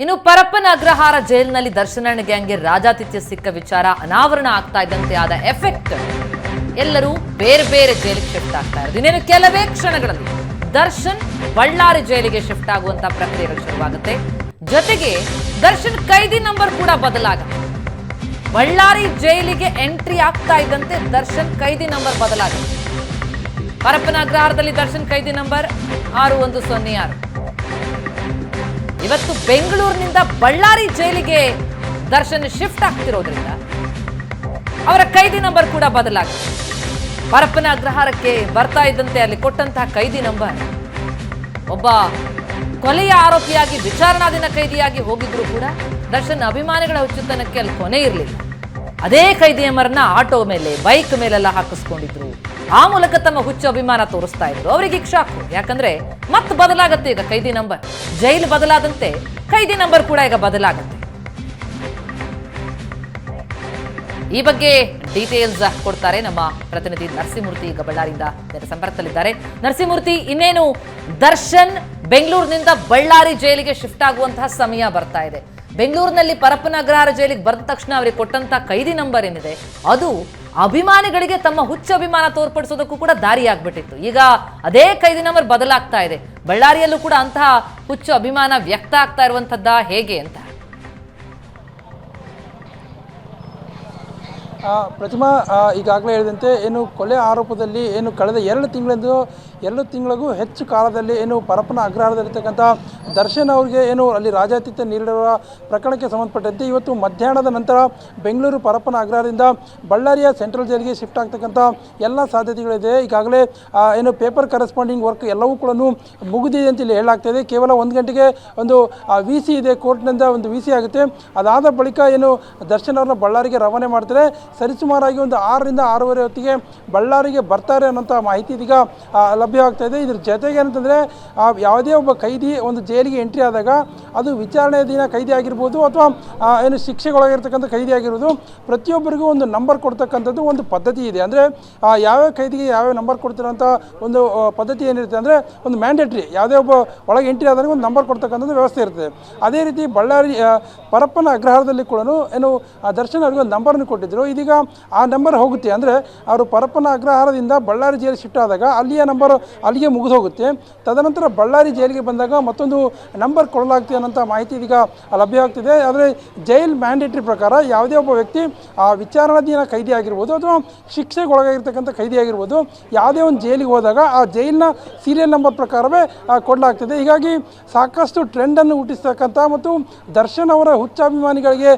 ಇನ್ನು ಪರಪ್ಪನ ಅಗ್ರಹಾರ ಜೈಲಿನಲ್ಲಿ ದರ್ಶನ ಗ್ಯಾಂಗ್ಗೆ ರಾಜಾತಿಥ್ಯ ಸಿಕ್ಕ ವಿಚಾರ ಅನಾವರಣ ಆಗ್ತಾ ಇದ್ದಂತೆ ಆದ ಎಫೆಕ್ಟ್. ಎಲ್ಲರೂ ಬೇರೆ ಬೇರೆ ಜೈಲಿಗೆ ಶಿಫ್ಟ್ ಆಗ್ತಾ ಇರೋದು. ಇನ್ನೇನು ಕೆಲವೇ ಕ್ಷಣಗಳಲ್ಲಿ ದರ್ಶನ್ ಬಳ್ಳಾರಿ ಜೈಲಿಗೆ ಶಿಫ್ಟ್ ಆಗುವಂತ ಪ್ರಕ್ರಿಯೆಗಳು ಶುರುವಾಗುತ್ತೆ. ಜೊತೆಗೆ ದರ್ಶನ್ ಕೈದಿ ನಂಬರ್ ಕೂಡ ಬದಲಾಗುತ್ತೆ. ಬಳ್ಳಾರಿ ಜೈಲಿಗೆ ಎಂಟ್ರಿ ಆಗ್ತಾ ಇದ್ದಂತೆ ದರ್ಶನ್ ಕೈದಿ ನಂಬರ್ ಬದಲಾಗುತ್ತೆ. ಪರಪ್ಪನ ಅಗ್ರಹಾರದಲ್ಲಿ ದರ್ಶನ್ ಕೈದಿ ನಂಬರ್ ಆರು ಒಂದು ಸೊನ್ನೆ ಆರು. ಇವತ್ತು ಬೆಂಗಳೂರಿನಿಂದ ಬಳ್ಳಾರಿ ಜೈಲಿಗೆ ದರ್ಶನ್ ಶಿಫ್ಟ್ ಆಗ್ತಿರೋದ್ರಿಂದ ಅವರ ಕೈದಿ ನಂಬರ್ ಕೂಡ ಬದಲಾಗುತ್ತೆ ಪರಪ್ಪನ ಅಗ್ರಹಾರಕ್ಕೆ ಬರ್ತಾ ಇದ್ದಂತೆ ಅಲ್ಲಿ ಕೊಟ್ಟಂತಹ ಕೈದಿ ನಂಬರ್ ಒಬ್ಬ ಕೊಲೆಯ ಆರೋಪಿಯಾಗಿ, ವಿಚಾರಣಾಧೀನ ಕೈದಿಯಾಗಿ ಹೋಗಿದ್ರು ಕೂಡ ದರ್ಶನ್ ಅಭಿಮಾನಿಗಳ ಹುಚ್ಚುತನಕ್ಕೆ ಅಲ್ಲಿ ಕೊನೆ ಇರಲಿಲ್ಲ. ಅದೇ ಕೈದಿ ನಂಬರ್ನ ಆಟೋ ಮೇಲೆ, ಬೈಕ್ ಮೇಲೆಲ್ಲ ಹಾಕಿಸ್ಕೊಂಡಿದ್ರು. ಆ ಮೂಲಕ ತಮ್ಮ ಹುಚ್ಚು ಅಭಿಮಾನ ತೋರಿಸ್ತಾ ಇದ್ರು. ಅವರಿಗೆ ಶಾಕು ಯಾಕಂದ್ರೆ ಮತ್ತೆ ಬದಲಾಗುತ್ತೆ ಈಗ ಕೈದಿ ನಂಬರ್ ಜೈಲು ಬದಲಾದಂತೆ ಕೈದಿ ನಂಬರ್ ಕೂಡ ಈಗ ಬದಲಾಗುತ್ತೆ. ಈ ಬಗ್ಗೆ ಡೀಟೇಲ್ಸ್ ಕೊಡ್ತಾರೆ ನಮ್ಮ ಪ್ರತಿನಿಧಿ ನರಸಿಂಹಮೂರ್ತಿ ಈಗ ಬಳ್ಳಾರಿಯಿಂದ ಸಂಪರ್ಕದಲ್ಲಿದ್ದಾರೆ. ನರಸಿಂಹಮೂರ್ತಿ ಇನ್ನೇನು? ದರ್ಶನ್ ಬೆಂಗಳೂರಿನಿಂದ ಬಳ್ಳಾರಿ ಜೈಲಿಗೆ ಶಿಫ್ಟ್ ಆಗುವಂತಹ ಸಮಯ ಬರ್ತಾ ಇದೆ. ಬೆಂಗಳೂರಿನಲ್ಲಿ ಪರಪ್ಪನ ಜೈಲಿಗೆ ಬರೆದ ತಕ್ಷಣ ಅವರಿಗೆ ಕೊಟ್ಟಂತ ಕೈದಿ ನಂಬರ್ ಏನಿದೆ? ಅದು ಅಭಿಮಾನಿಗಳಿಗೆ ತಮ್ಮ ಹುಚ್ಚ ಅಭಿಮಾನ ತೋರ್ಪಡಿಸೋದಕ್ಕೂ ಕೂಡ ದಾರಿಯಾಗ್ಬಿಟ್ಟಿತ್ತು. ಈಗ ಅದೇ ಕೈದಿ ನಂಬರ್ ಬದಲಾಗ್ತಾ ಇದೆ. ಬಳ್ಳಾರಿಯಲ್ಲೂ ಕೂಡ ಅಂತಹ ಹುಚ್ಚು ಅಭಿಮಾನ ವ್ಯಕ್ತ ಆಗ್ತಾ ಇರುವಂಥದ್ದಾ ಹೇಗೆ ಅಂತ. ಪ್ರತಿಮಾ ಈಗಾಗಲೇ ಹೇಳಿದಂತೆ ಏನು ಕೊಲೆ ಆರೋಪದಲ್ಲಿ ಏನು ಕಳೆದ ಎರಡು ತಿಂಗಳಿಂದ ಎರಡು ತಿಂಗಳಿಗೂ ಹೆಚ್ಚು ಕಾಲದಲ್ಲಿ ಏನು ಪರಪ್ಪನ ಅಗ್ರಹಾರದಲ್ಲಿರ್ತಕ್ಕಂಥ ದರ್ಶನ್ ಅವರಿಗೆ ಏನು ಅಲ್ಲಿ ರಾಜಾತಿಥ್ಯ ನೀಡಿರುವ ಪ್ರಕರಣಕ್ಕೆ ಸಂಬಂಧಪಟ್ಟಂತೆ ಇವತ್ತು ಮಧ್ಯಾಹ್ನದ ನಂತರ ಬೆಂಗಳೂರು ಪರಪ್ಪನ ಅಗ್ರಹಾರದಿಂದ ಬಳ್ಳಾರಿಯ ಸೆಂಟ್ರಲ್ ಜೈಲಿಗೆ ಶಿಫ್ಟ್ ಆಗ್ತಕ್ಕಂಥ ಎಲ್ಲ ಸಾಧ್ಯತೆಗಳಿದೆ. ಈಗಾಗಲೇ ಏನು ಪೇಪರ್ ಕರೆಸ್ಪಾಂಡಿಂಗ್ ವರ್ಕ್ ಎಲ್ಲವೂ ಕೂಡ ಮುಗಿದಿದೆ ಅಂತ ಇಲ್ಲಿ ಹೇಳಲಾಗ್ತಾ ಇದೆ. ಕೇವಲ ಒಂದು ಗಂಟೆಗೆ ಒಂದು ವಿ ಸಿ ಇದೆ, ಕೋರ್ಟ್ನಿಂದ ಒಂದು ವಿ ಸಿ ಆಗುತ್ತೆ. ಅದಾದ ಬಳಿಕ ಏನು ದರ್ಶನ್ ಅವ್ರನ್ನ ಬಳ್ಳಾರಿಗೆ ರವಾನೆ ಮಾಡ್ತಾರೆ. ಸರಿಸುಮಾರಾಗಿ ಒಂದು ಆರರಿಂದ ಆರೂವರೆ ಹೊತ್ತಿಗೆ ಬಳ್ಳಾರಿಗೆ ಬರ್ತಾರೆ ಅನ್ನೋಂಥ ಮಾಹಿತಿ ಇದೀಗ ಲಭ್ಯವಾಗ್ತಾ ಇದೆ. ಇದ್ರ ಜೊತೆಗೆ ಏನಂತಂದರೆ ಯಾವುದೇ ಒಬ್ಬ ಕೈದಿ ಒಂದು ಜೈಲಿಗೆ ಎಂಟ್ರಿ ಆದಾಗ ಅದು ವಿಚಾರಣೆ ದಿನ ಕೈದಿ ಆಗಿರ್ಬೋದು ಅಥವಾ ಏನು ಶಿಕ್ಷೆಗೊಳಗಿರ್ತಕ್ಕಂಥ ಕೈದಿ ಆಗಿರ್ಬೋದು, ಪ್ರತಿಯೊಬ್ಬರಿಗೂ ಒಂದು ನಂಬರ್ ಕೊಡ್ತಕ್ಕಂಥದ್ದು ಒಂದು ಪದ್ಧತಿ ಇದೆ. ಅಂದರೆ ಯಾವ್ಯಾವ ಕೈದಿಗೆ ಯಾವ್ಯಾವ ನಂಬರ್ ಕೊಡ್ತಿರೋಂಥ ಒಂದು ಪದ್ಧತಿ ಏನಿರುತ್ತೆ ಅಂದರೆ, ಒಂದು ಮ್ಯಾಂಡೇಟ್ರಿ, ಯಾವುದೇ ಒಬ್ಬ ಒಳಗೆ ಎಂಟ್ರಿ ಆದಾಗ ಒಂದು ನಂಬರ್ ಕೊಡ್ತಕ್ಕಂಥದ್ದು ವ್ಯವಸ್ಥೆ ಇರ್ತದೆ. ಅದೇ ರೀತಿ ಬಳ್ಳಾರಿ ಪರಪ್ಪನ ಅಗ್ರಹಾರದಲ್ಲಿ ಕೂಡ ಏನು ದರ್ಶನ್ ಅವರಿಗೆ ಒಂದು ನಂಬರ್ನ ಕೊಟ್ಟಿದ್ದರು ಇದೀಗ ಆ ನಂಬರ್ ಹೋಗುತ್ತೆ. ಅಂದರೆ ಅವರು ಪರಪ್ಪನ ಅಗ್ರಹಾರದಿಂದ ಬಳ್ಳಾರಿ ಜೈಲಿಗೆ ಶಿಫ್ಟ್ ಆದಾಗ ಅಲ್ಲಿಯ ನಂಬರ್ ಅಲ್ಲಿಗೆ ಮುಗಿದು ಹೋಗುತ್ತೆ. ತದನಂತರ ಬಳ್ಳಾರಿ ಜೈಲಿಗೆ ಬಂದಾಗ ಮತ್ತೊಂದು ನಂಬರ್ ಕೊಡಲಾಗ್ತದೆ ಅನ್ನೋಂಥ ಮಾಹಿತಿ ಇದೀಗ ಲಭ್ಯವಾಗ್ತಿದೆ ಆದರೆ ಜೈಲ್ ಮ್ಯಾಂಡೇಟ್ರಿ ಪ್ರಕಾರ ಯಾವುದೇ ಒಬ್ಬ ವ್ಯಕ್ತಿ ಆ ವಿಚಾರಣಾಧೀನ ಕೈದಿ ಆಗಿರ್ಬೋದು ಅಥವಾ ಶಿಕ್ಷೆಗೆ ಒಳಗಾಗಿರ್ತಕ್ಕಂಥ ಕೈದಿ ಆಗಿರ್ಬೋದು, ಯಾವುದೇ ಒಂದು ಜೈಲಿಗೆ ಹೋದಾಗ ಆ ಜೈಲಿನ ಸೀರಿಯಲ್ ನಂಬರ್ ಪ್ರಕಾರವೇ ಕೊಡಲಾಗ್ತದೆ. ಹೀಗಾಗಿ ಸಾಕಷ್ಟು ಟ್ರೆಂಡನ್ನು ಹುಟ್ಟಿಸ್ತಕ್ಕಂಥ ಮತ್ತು ದರ್ಶನ್ ಅವರ ಹುಚ್ಚಾಭಿಮಾನಿಗಳಿಗೆ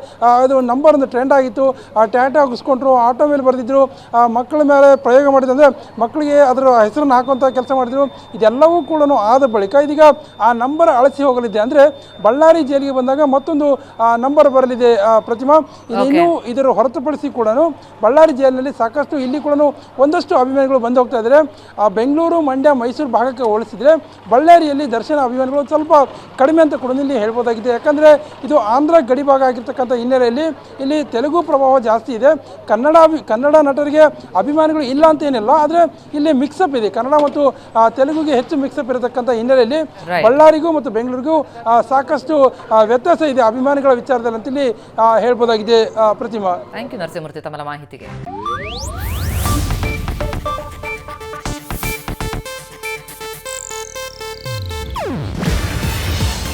ಅದು ನಂಬರ್ ಒಂದು ಟ್ರೆಂಡ್ ಆಗಿತ್ತು. ಆ ಟ್ಯಾಟ ಹಾಕಿಸ್ಕೊಂಡ್ರು ಆಟೋ ಮೇಲೆ ಬರೆದಿದ್ರು ಆ ಮಕ್ಕಳ ಮೇಲೆ ಪ್ರಯೋಗ ಮಾಡಿದ್ರು ಅಂದರೆ ಮಕ್ಕಳಿಗೆ ಅದರ ಹೆಸರನ್ನು ಹಾಕುವಂಥ ಕೆಲಸ ಮಾಡಿದ್ರು. ಇದೆಲ್ಲವೂ ಕೂಡ ಆದ ಬಳಿಕ ಇದೀಗ ಆ ನಂಬರ್ ಅಳಿಸಿ ಹೋಗಲಿದೆ. ಅಂದರೆ ಬಳ್ಳಾರಿ ಜೈಲಿಗೆ ಬಂದಾಗ ಮತ್ತೊಂದು ನಂಬರ್ ಬರಲಿದೆ ಪ್ರತಿಮಾ. ಇನ್ನೂ ಇದರ ಹೊರತುಪಡಿಸಿ ಕೂಡ ಬಳ್ಳಾರಿ ಜೈಲಿನಲ್ಲಿ ಸಾಕಷ್ಟು ಇಲ್ಲಿ ಕೂಡ ಒಂದಷ್ಟು ಅಭಿಮಾನಿಗಳು ಬಂದು ಹೋಗ್ತಾ ಇದ್ದಾರೆ. ಆ, ಬೆಂಗಳೂರು ಮಂಡ್ಯ ಮೈಸೂರು ಭಾಗಕ್ಕೆ ಹೋಲಿಸಿದರೆ ಬಳ್ಳಾರಿಯಲ್ಲಿ ದರ್ಶನ ಅಭಿಮಾನಿಗಳು ಸ್ವಲ್ಪ ಕಡಿಮೆ ಅಂತ ಕೂಡ ಇಲ್ಲಿ ಹೇಳ್ಬೋದಾಗಿದೆ. ಯಾಕಂದರೆ ಇದು ಆಂಧ್ರ ಗಡಿಭಾಗ ಆಗಿರ್ತಕ್ಕಂಥ ಹಿನ್ನೆಲೆಯಲ್ಲಿ ಇಲ್ಲಿ ತೆಲುಗು ಪ್ರಭಾವ ಜಾಸ್ತಿ ಇದೆ. ಕನ್ನಡ ಕನ್ನಡ ನಟರಿಗೆ ಅಭಿಮಾನಿಗಳು ಇಲ್ಲ ಅಂತ ಏನಿಲ್ಲ ಆದರೆ ಇಲ್ಲಿ ಮಿಕ್ಸಪ್ ಇದೆ. ಕನ್ನಡ ಮತ್ತು ತೆಲುಗುಗೆ ಹೆಚ್ಚು ಮಿಕ್ಸಪ್ ಇರತಕ್ಕಂಥ ಹಿನ್ನೆಲೆಯಲ್ಲಿ. ಬಳ್ಳಾರಿಗೂ ಮತ್ತು ಬೆಂಗಳೂರಿಗೂ ಸಾಕಷ್ಟು ವ್ಯತ್ಯಾಸ ಇದೆ ಅಭಿಮಾನಿಗಳ ವಿಚಾರದಲ್ಲಿ ಅಂತೇಳಿ ಇಲ್ಲಿ ಹೇಳ್ಬೋದಾಗಿದೆ ಪ್ರತಿಮಾ. ಥ್ಯಾಂಕ್ ಯು ನರಸಿಂಹಮೂರ್ತಿ ತಮ್ಮ ಮಾಹಿತಿಗೆ.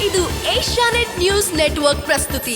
ಇದು ಏಷ್ಯಾನೆಟ್ ನ್ಯೂಸ್ ನೆಟ್ವರ್ಕ್ ಪ್ರಸ್ತುತಿ.